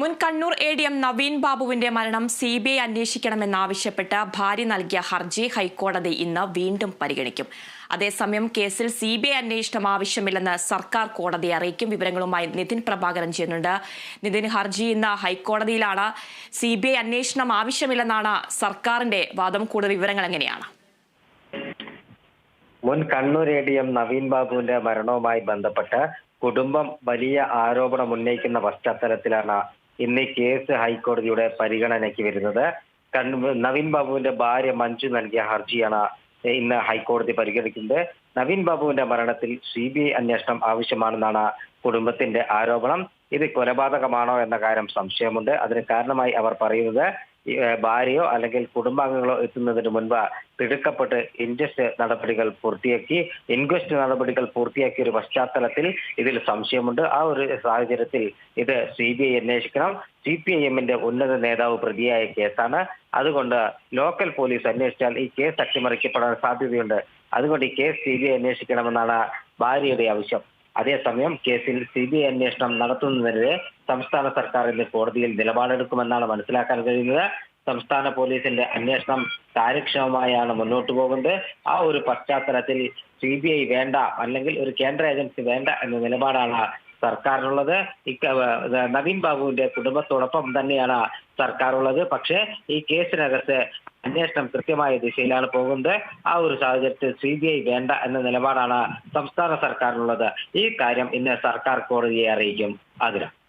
മുൻ Kannur A D M Naveen ബാബുവിന്റെ മരണം സി ബി ഐ അന്വേഷിക്കണമെന്നാവശ്യപ്പെട്ട് ഭാര്യ നൽകിയ ഹർജി ഹൈക്കോടതി ഇന്ന് വീണ്ടും പരിഗണിക്കും. അതേസമയം കേസിൽ സി ബി ഐ അന്വേഷണം ആവശ്യമില്ലെന്ന് സർക്കാർ കോടതി അറിയിക്കും. വിവരങ്ങളുമായി നിതിൻ പ്രഭാകരൻ ചെയ്യുന്നുണ്ട്. നിതിൻ ഹർജി ഇന്ന് ഹൈക്കോടതിയിലാണ്. സി ബി ഐ അന്വേഷണം ആവശ്യമില്ലെന്നാണ് സർക്കാരിന്റെ വാദം. കൂടുതൽ വിവരങ്ങൾ എങ്ങനെയാണ്? മുൻ Kannur A D M Naveen ബാബുവിന്റെ മരണവുമായി ബന്ധപ്പെട്ട് കുടുംബം വലിയ ആരോപണം ഉന്നയിക്കുന്ന പശ്ചാത്തലത്തിലാണ് ഇന്ന് കേസ് ഹൈക്കോടതിയുടെ പരിഗണനയ്ക്ക് വരുന്നത്. നവീൻ ബാബുവിന്റെ ഭാര്യ മഞ്ജു നൽകിയ ഹർജിയാണ് ഇന്ന് ഹൈക്കോടതി പരിഗണിക്കുന്നത്. നവീൻ ബാബുവിന്റെ മരണത്തിൽ സി ബി ഐ അന്വേഷണം ആവശ്യമാണെന്നാണ് കുടുംബത്തിന്റെ ആരോപണം. ഇത് കൊലപാതകമാണോ എന്ന കാര്യം സംശയമുണ്ട്. അതിന് കാരണമായി അവർ പറയുന്നത് ഭാര്യയോ അല്ലെങ്കിൽ കുടുംബാംഗങ്ങളോ എത്തുന്നതിന് മുൻപ് തിടുക്കപ്പെട്ട് ഇൻക്വസ്റ്റ് നടപടികൾ പൂർത്തിയാക്കി ഇൻക്വസ്റ്റ് നടപടികൾ പൂർത്തിയാക്കിയ ഒരു പശ്ചാത്തലത്തിൽ ഇതിൽ സംശയമുണ്ട്. ആ ഒരു സാഹചര്യത്തിൽ ഇത് സി ബി ഐ അന്വേഷിക്കണം. സി പി ഐ എമ്മിന്റെ ഉന്നത നേതാവ് പ്രതിയായ കേസാണ്. അതുകൊണ്ട് ലോക്കൽ പോലീസ് അന്വേഷിച്ചാൽ ഈ കേസ് അട്ടിമറിക്കപ്പെടാൻ സാധ്യതയുണ്ട്. അതുകൊണ്ട് ഈ കേസ് സി ബി ഐ അന്വേഷിക്കണമെന്നാണ് ഭാര്യയുടെ ആവശ്യം. അതേസമയം കേസിൽ സി ബി ഐ അന്വേഷണം നടത്തുന്നതിനെതിരെ സംസ്ഥാന സർക്കാർ ഇന്ന് കോടതിയിൽ നിലപാടെടുക്കുമെന്നാണ് മനസ്സിലാക്കാൻ കഴിയുന്നത്. സംസ്ഥാന പോലീസിന്റെ അന്വേഷണം കാര്യക്ഷമമായാണ് മുന്നോട്ട് പോകുന്നത്. ആ ഒരു പശ്ചാത്തലത്തിൽ സി ബി ഐ വേണ്ട അല്ലെങ്കിൽ ഒരു കേന്ദ്ര ഏജൻസി വേണ്ട എന്ന നിലപാടാണ് സർക്കാരിനുള്ളത്. നവീൻ ബാബുവിന്റെ കുടുംബത്തോടൊപ്പം തന്നെയാണ് സർക്കാർ ഉള്ളത് പക്ഷേ ഈ കേസിനകത്ത് അന്വേഷണം കൃത്യമായ ദിശയിലാണ് പോകുന്നത്. ആ ഒരു സാഹചര്യത്തിൽ സി ബി ഐ വേണ്ട എന്ന നിലപാടാണ് സംസ്ഥാന സർക്കാരിനുള്ളത്. ഈ കാര്യം ഇന്ന് സർക്കാർ കോടതിയെ അറിയിക്കും. അതിന്